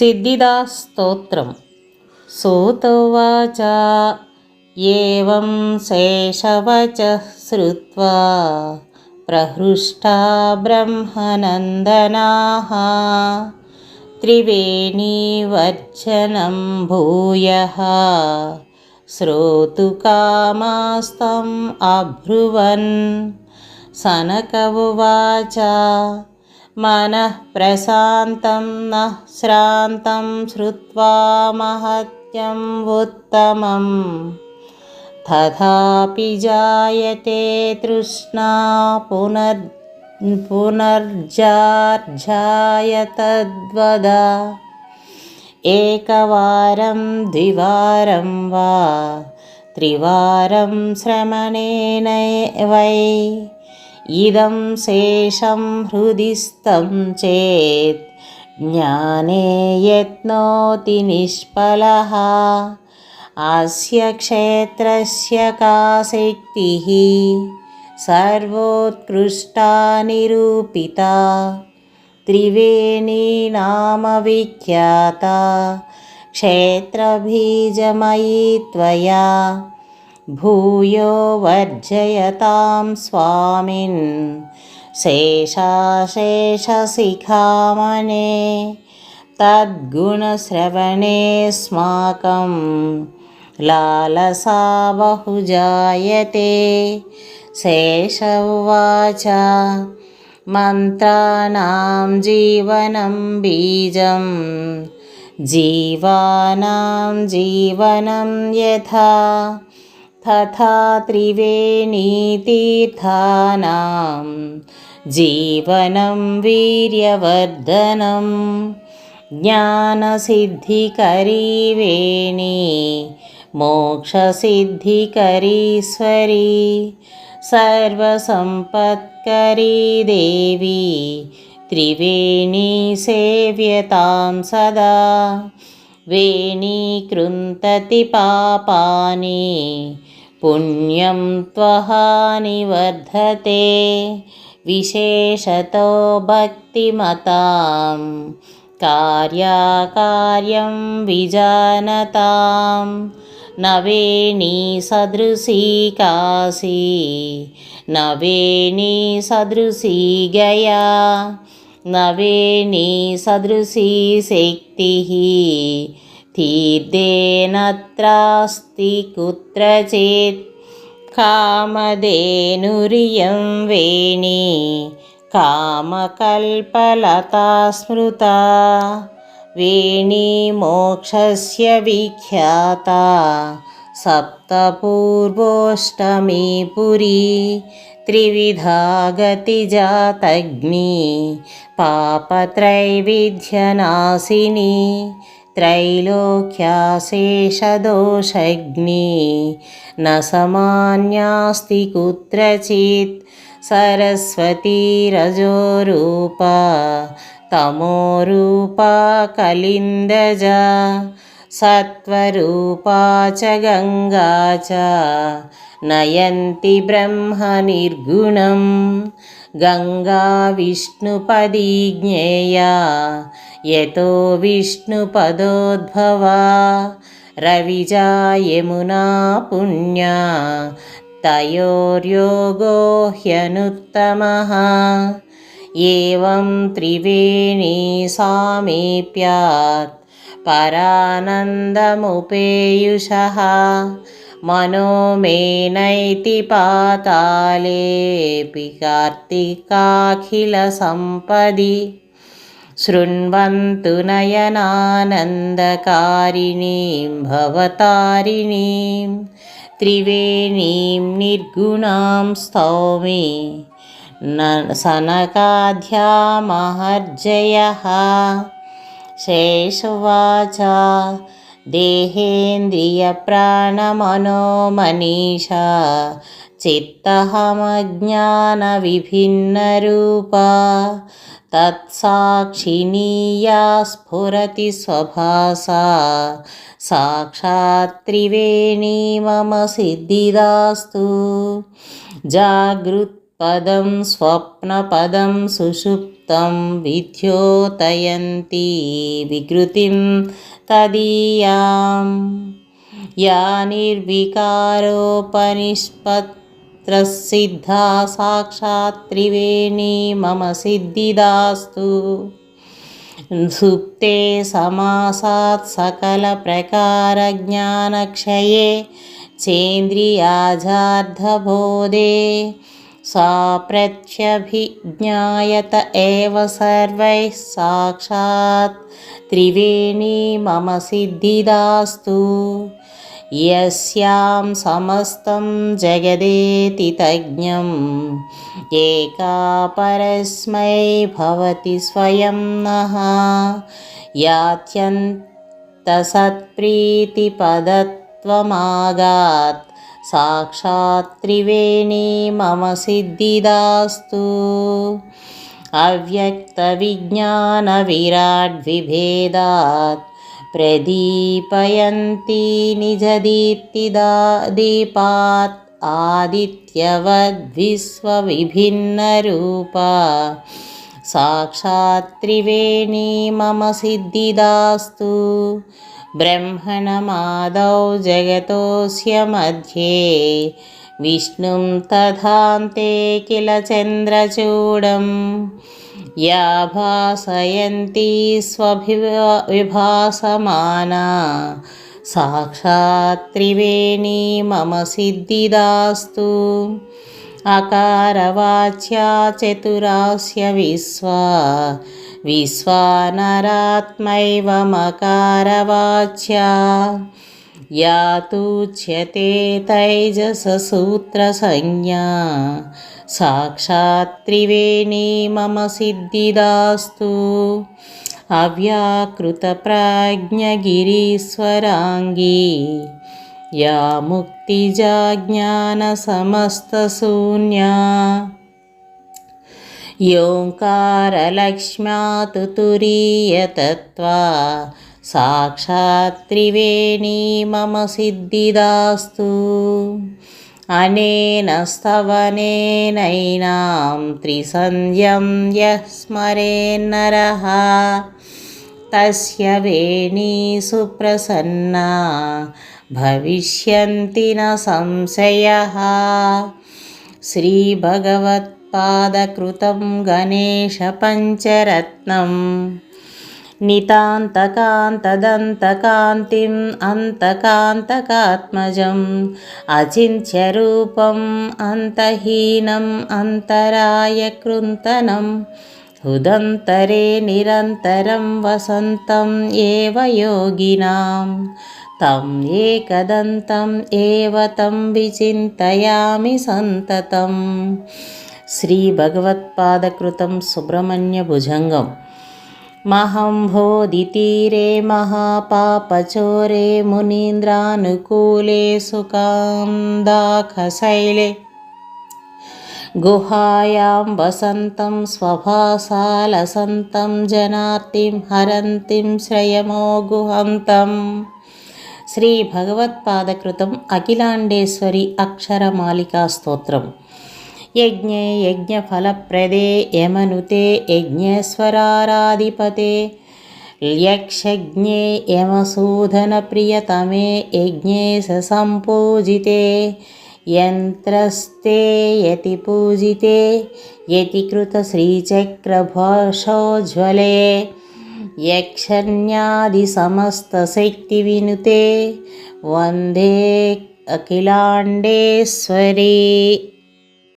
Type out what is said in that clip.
సిద్ధిదా స్తోత్రం సూతోవాచ. ఏం శేషవచ శ్రువా ప్రహృష్టా బ్రహ్మనందనా త్రివేణీవర్చనం భూయ. శ్రోతుకామాస్తం అబ్రువన్ సనక ఉచ मनः प्रशान्तं नः श्रान्तं श्रुत्वा महत्यम् उत्तमम् तथापि जायते तृष्णा पुनर् पुनर्जार्जाय तद्वद एकवारं द्विवारं वा त्रिवारं श्रमणेन वै ఇదం శేషం హృదిస్థం చేత్. జ్ఞానే యత్నోతి నిష్ఫల. ఆస్య క్షేత్రస్య కా శక్తి సర్వోత్కృష్టా నిరూపిత త్రివేణీ నామ విఖ్యాత. క్షేత్రబీజమయీ త్వయా. भूयो वर्जयतां स्वामिन्। शेषाशेषशिखामणे तद्गुणश्रवणेऽस्माकं लालसा बहु जायते शेष उवाच मन्त्राणां जीवनं बीजं जीवानां जीवनं यथा तथा त्रिवेणीतीर्थानां जीवनं वीर्यवर्धनं ज्ञानसिद्धिकरी वेणी मोक्षसिद्धिकरीश्वरी सर्वसम्पत्करी देवी त्रिवेणी सेव्यतां सदा वेणीकृन्तति पापानि पुण्यं त्वहानिवर्धते विशेषतो भक्तिमतां। कार्याकार्यं विजानतां। नवेणी सदृशी काशी। नवेणीसदृशी गया। नवीणी सदृशी शक्तिः। तीर्थेनत्रास्ति कुत्रचित् कामधेनुरियं वेणी कामकल्पलता स्मृता वेणी मोक्षस्य विख्याता सप्तपूर्वोष्टमी पुरी त्रिविधा गतिजातग्नि पापत्रैविध्यनाशिनी त्रैलोक्याशेषदोषग्नि न समान्यास्ति कुत्रचित् सरस्वतीरजोरूपा तमोरूपा कलिन्दजा सत्त्वरूपा च गङ्गा च नयन्ति ब्रह्मनिर्गुणं गङ्गा विष्णुपदी ज्ञेया यतो विष्णुपदोद्भवा रविजा यमुना पुण्या तयोर्योगो ह्यनुत्तमः एवं त्रिवेणी सामीप्यात् परानन्दमुपेयुषः मनो मे नैति पातालेऽपि कार्तिकाखिलसम्पदि शृण्वन्तु नयनानन्दकारिणीं भवतारिणीं त्रिवेणीं निर्गुणां स्तौमि न सनकाध्यामहर्जयः शेषुवाच देहेन्द्रियप्राणमनोमनीषा चित्तहमज्ञानविभिन्नरूपा तत्साक्षिणीया स्फुरति स्वभासा साक्षात् त्रिवेणी मम सिद्धिदास्तु जागृत्पदं स्वप्नपदं सुषुप्त गुप्तं తదీయాం యా నిర్వికారోపనిష్పత్రసిద్ధా సాక్షాత్ త్రివేణీ మమ సిద్ధిదాస్తు సుప్తే సమాసాత్ సకల ప్రకార జ్ఞానక్షయే చేంద్రియాజార్ధబోధే सा प्रत्यभिज्ञायत एव सर्वैः साक्षात् त्रिवेणी मम सिद्धिदास्तु यस्यां समस्तं जगदेति तज्ञम् एका परस्मै भवति स्वयं नः यात्यन्तसत्प्रीतिपदत्वमागात् साक्षात् त्रिवेणी मम सिद्धिदास्तु। अव्यक्तविज्ञानविराड्विभेदात् प्रदीपयन्ती निजदीप्तिदा दीपात् आदित्यवद्विश्वविभिन्नरूपा। साक्षात् त्रिवेणी मम सिद्धिदास्तु ब्रह्मणमादौ जगतोऽस्य मध्ये विष्णुं तथान्ते किल चन्द्रचूडं या भासयन्ती स्वभिविभासमाना साक्षात् त्रिवेणी मम सिद्धिदास्तु अकारवाच्या चतुरास्य विश्वा विश्वानरात्मैव मकारवाच्या या तूच्यते तैजससूत्रसंज्ञा साक्षात् त्रिवेणी मम सिद्धिदास्तु अव्याकृतप्राज्ञगिरीश्वराङ्गी या मुक्तिजा ज्ञानसमस्तशून्या योङ्कारलक्ष्म्या तुरीयतत्त्वा साक्षात् त्रिवेणी मम सिद्धिदास्तु अनेन स्तवनेनैनां त्रिसन्ध्यं यः स्मरेन्नरः तस्य वेणी सुप्रसन्ना भविष्यन्ति न संशयः श्रीभगवत्पादकृतं गणेशपञ्चरत्नम् नितान्तकान्तदन्तकान्तिम् अन्तकान्तकात्मजम् अचिन्त्यरूपम् अन्तहीनम् अन्तरायकृन्तनम् हृदन्तरे निरन्तरं वसन्तम् एव योगिनां तम् एकदन्तम् एव तं विचिन्तयामि सन्ततम् శ్రీ భగవత్పాదకృతం సుబ్రహ్మణ్య భుజంగం మహంభోదితీరే మహాపాపచోరే మునీంద్రానుకూలే సుఖాందాఖశైలే గుహాయాం వసంతం స్వభాసాలసంతం జనార్తిం హరంతిం శ్రయమో గుహంతం. శ్రీ భగవత్పాదకృతం అఖిలాండేశ్వరి అక్షరమాలికా స్తోత్రం. श्रीभगवत्पादकृतम् अखिलाण्डेश्वरि अक्षरमालिकास्तोत्रम् यज्ञे यज्ञफलप्रदे यमनुते यज्ञेश्वराराधिपते यक्षज्ञे यमसूदनप्रियतमे यज्ञे ससम्पूजिते यन्त्रस्ते यतिपूजिते यतिकृतश्रीचक्रभाषोज्ज्वले यक्षण्यादिसमस्तशक्तिविनुते वन्दे अखिलाण्डेश्वरी